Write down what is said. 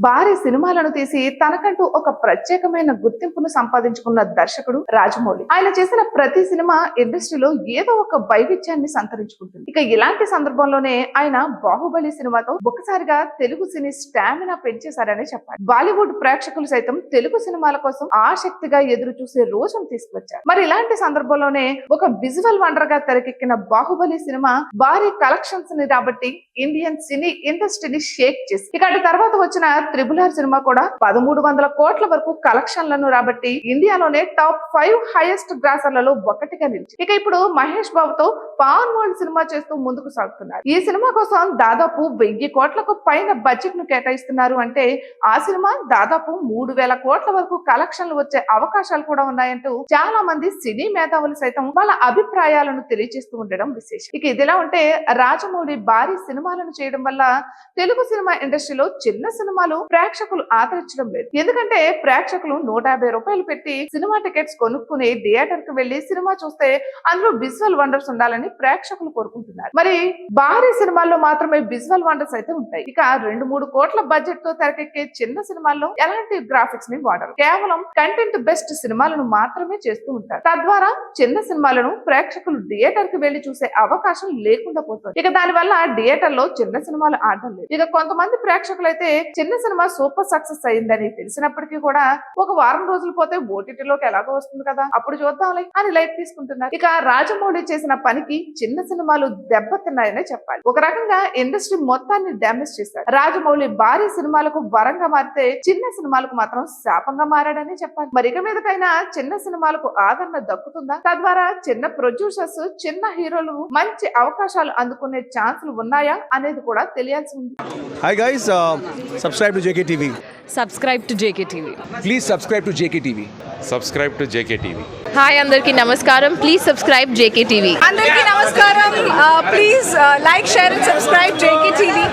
భారీ సినిమాలను తీసి తనకంటూ ఒక ప్రత్యేకమైన గుర్తింపును సంపాదించుకున్న దర్శకుడు రాజమౌళి. ఆయన చేసిన ప్రతి సినిమా ఇండస్ట్రీలో ఏదో ఒక వైవిధ్యాన్ని సంతరించుకుంటుంది. ఇక ఇలాంటి సందర్భంలోనే ఆయన బాహుబలి సినిమాతో ఒకసారిగా తెలుగు సినీ స్టామినా పెంచేశారని చెప్పాలి. బాలీవుడ్ ప్రేక్షకులు సైతం తెలుగు సినిమాల కోసం ఆసక్తిగా ఎదురు చూసే రోజును తీసుకొచ్చారు మరి ఇలాంటి సందర్భంలోనే ఒక విజువల్ వండర్గా తెరకెక్కిన బాహుబలి సినిమా భారీ కలెక్షన్స్ని రాబట్టి ఇండియన్ సినీ ఇండస్ట్రీని షేక్ చేసి ఇక తర్వాత వచ్చిన త్రిబుల్ ఆర్ సినిమా కూడా పదమూడు వందల కోట్ల వరకు కలెక్షన్లను రాబట్టి ఇండియాలోనే టాప్ ఫైవ్ హైయెస్ట్ గ్రాసర్లలో ఒకటిగా నిలిచి ఇక ఇప్పుడు మహేష్ బాబుతో పాన్ వరల్డ్ సినిమా చేస్తూ ముందుకు సాగుతున్నారు. ఈ సినిమా కోసం దాదాపు వెయ్యి కోట్లకు పైన బడ్జెట్ను కేటాయిస్తున్నారు అంటే ఆ సినిమా దాదాపు మూడు వేల కోట్ల వరకు కలెక్షన్లు వచ్చే అవకాశాలు కూడా ఉన్నాయంటూ చాలా మంది సినీ మేధావులు సైతం వాళ్ళ అభిప్రాయాలను తెలియజేస్తూ ఉండడం విశేషం. ఇక ఇదిలా ఉంటే రాజమౌళి భారీ సినిమాలను చేయడం వల్ల తెలుగు సినిమా ఇండస్ట్రీలో చిన్న సినిమాలు ప్రేక్షకులు ఆదరించడం లేదు. ఎందుకంటే ప్రేక్షకులు నూట యాభై రూపాయలు పెట్టి సినిమా టికెట్స్ కొనుక్కుని థియేటర్కి వెళ్ళి సినిమా చూస్తే అందులో విజువల్ వండర్స్ ఉండాలని ప్రేక్షకులు కోరుకుంటున్నారు. మరి భారీ సినిమాల్లో మాత్రమే విజువల్ వండర్స్ అయితే ఉంటాయి. ఇక రెండు మూడు కోట్ల బడ్జెట్తో తెరకెక్కే చిన్న సినిమాల్లో ఎలాంటి గ్రాఫిక్స్ని వాడరు. కేవలం కంటెంట్ బెస్ట్ సినిమాలను మాత్రమే చేస్తూ ఉంటారు. తద్వారా చిన్న సినిమాలను ప్రేక్షకులు థియేటర్కి వెళ్ళి చూసే అవకాశం లేకుండా పోతుంది. ఇక దాని వల్ల థియేటర్లో చిన్న సినిమాలు ఆడడం లేదు. ఇక కొంతమంది ప్రేక్షకులు అయితే చిన్న సినిమా సూపర్ సక్సెస్ అయిందని తెలిసినప్పటికీ కూడా ఒక వారం రోజులు పోతే ఓటీటీలోకి ఎలాగో వస్తుంది కదా. అప్పుడు చూద్దాంలే అని లైట్ తీసుకుంటున్నారు. ఇక రాజమౌళి చేసిన పనికి చిన్న సినిమాలు దెబ్బతిన్నాయనే చెప్పాలి. ఒక రకంగా ఇండస్ట్రీ మొత్తాన్ని డ్యామేజ్ చేశారు. రాజమౌళి భారీ సినిమాలకు వరంగా మారితే చిన్న సినిమాలకు మాత్రం శాపంగా మారాడని చెప్పాలి. మరి ఇక మీదకైనా చిన్న సినిమాలకు ఆదరణ దక్కుతుందా? తద్వారా చిన్న ప్రొడ్యూసర్స్ చిన్న హీరోలు మంచి అవకాశాలు అందుకునే ఛాన్సులు ఉన్నాయా అనేది కూడా తెలియాల్సి ఉంది. Subscribe to JKTV. Subscribe to JK TV Please subscribe to JKTV. Subscribe to JK TV hi అందరికీ నమస్కారం. ప్లీజ్ సబ్స్క్రైబ్ జేకే టీవీ అందరికీ నమస్కారం. Please like share and subscribe JK TV